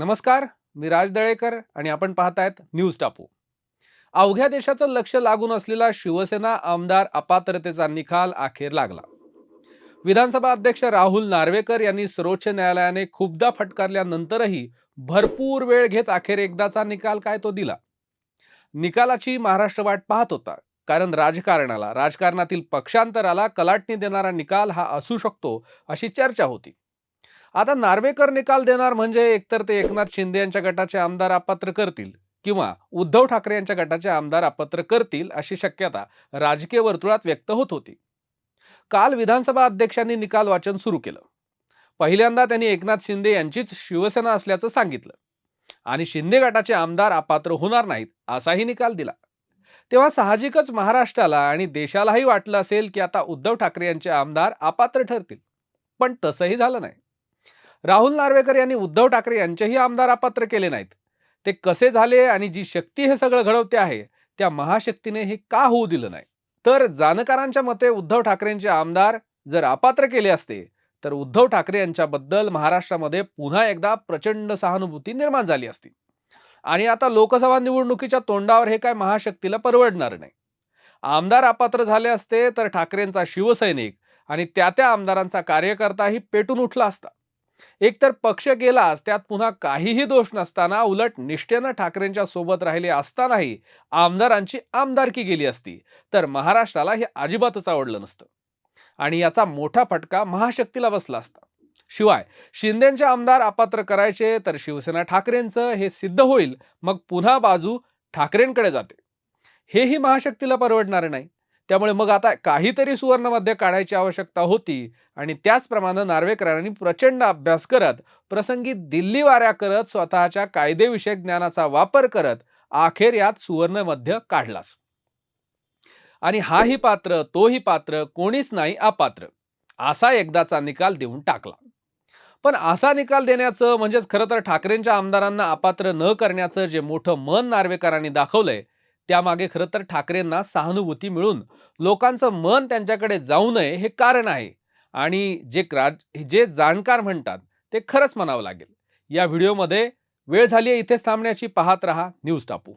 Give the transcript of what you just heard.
नमस्कार मी राज दळेकर आणि आपण पाहतायत न्यूज टापू. अवघ्या देशाचं लक्ष लागून असलेला शिवसेना आमदार अपात्रतेचा निकाल अखेर लागला. विधानसभा अध्यक्ष राहुल नार्वेकर यांनी सर्वोच्च न्यायालयाने खूपदा फटकारल्यानंतरही भरपूर वेळ घेत अखेर एकदाचा निकाल काय तो दिला? निकालाची महाराष्ट्र वाट पाहत होता कारण राजकारणाला राजकारणातील पक्षांतराला कलाटणी देणारा निकाल हा असू शकतो अशी चर्चा होती. आता नार्वेकर निकाल देणार म्हणजे एकतर ते एकनाथ शिंदे यांच्या गटाचे आमदार अपात्र करतील किंवा उद्धव ठाकरे यांच्या गटाचे आमदार अपात्र करतील अशी शक्यता राजकीय वर्तुळात व्यक्त होत होती. काल विधानसभा अध्यक्षांनी निकाल वाचन सुरू केलं. पहिल्यांदा त्यांनी एकनाथ शिंदे यांचीच शिवसेना असल्याचं सांगितलं. आणि शिंदे गटाचे आमदार अपात्र होणार नाहीत असाही निकाल दिला. तेव्हा साहजिकच महाराष्ट्राला आणि देशालाही वाटलं असेल की आता उद्धव ठाकरे यांचे आमदार अपात्र ठरतील. पण तसंही झालं नाही. राहुल नार्वेकर यांनी उद्धव ठाकरे यांचेही आमदार अपात्र केले नाहीत. ते कसे झाले आणि जी शक्ती हे सगळं घडवते आहे त्या महाशक्तीने हे का होऊ दिलं नाही? तर जाणकारांच्या मते उद्धव ठाकरेंचे आमदार जर अपात्र केले असते तर उद्धव ठाकरे यांच्याबद्दल महाराष्ट्रामध्ये पुन्हा एकदा प्रचंड सहानुभूती निर्माण झाली असती. आणि आता लोकसभा निवडणुकीच्या तोंडावर हे काय महाशक्तीला परवडणार नाही. आमदार अपात्र झाले असते तर ठाकरेंचा शिवसैनिक आणि त्या त्या आमदारांचा कार्यकर्ताही पेटून उठला असता. एकतर पक्ष गेलाच त्यात पुन्हा काहीही दोष नसताना उलट निष्ठेनं ठाकरेंच्या सोबत राहिले असतानाही आमदारांची आमदारकी गेली असती तर महाराष्ट्राला हे अजिबातच आवडलं नसतं. आणि याचा मोठा फटका महाशक्तीला बसला असता. शिवाय शिंदेचे आमदार अपात्र करायचे तर शिवसेना ठाकरेंचं हे सिद्ध होईल मग पुन्हा बाजू ठाकरेंकडे जाते. हेही महाशक्तीला परवडणार नाही. त्यामुळे मग आता काहीतरी सुवर्णमध्ये काढायची आवश्यकता होती. आणि त्याचप्रमाणे नार्वेकरांनी प्रचंड अभ्यास करत प्रसंगी दिल्ली वाऱ्या करत स्वतःच्या कायदेविषयक ज्ञानाचा वापर करत अखेर यात सुवर्णमध्य काढलास. आणि हाही पात्र तोही पात्र कोणीच नाही अपात्र असा एकदाचा निकाल देऊन टाकला. पण असा निकाल देण्याचं म्हणजेच खरं तर ठाकरेंच्या आमदारांना अपात्र न करण्याचं जे मोठं मन नार्वेकरांनी दाखवलंय त्यामागे खरं तर ठाकरेंना सहानुभूती मिळून लोकांचं मन त्यांच्याकडे जाऊ नये हे कारण आहे. आणि जे राज जे जाणकार म्हणतात ते खरंच म्हणावं लागेल. या व्हिडिओमध्ये वेळ झाली आहे इथेच थांबण्याची. पाहत रहा न्यूज टापू.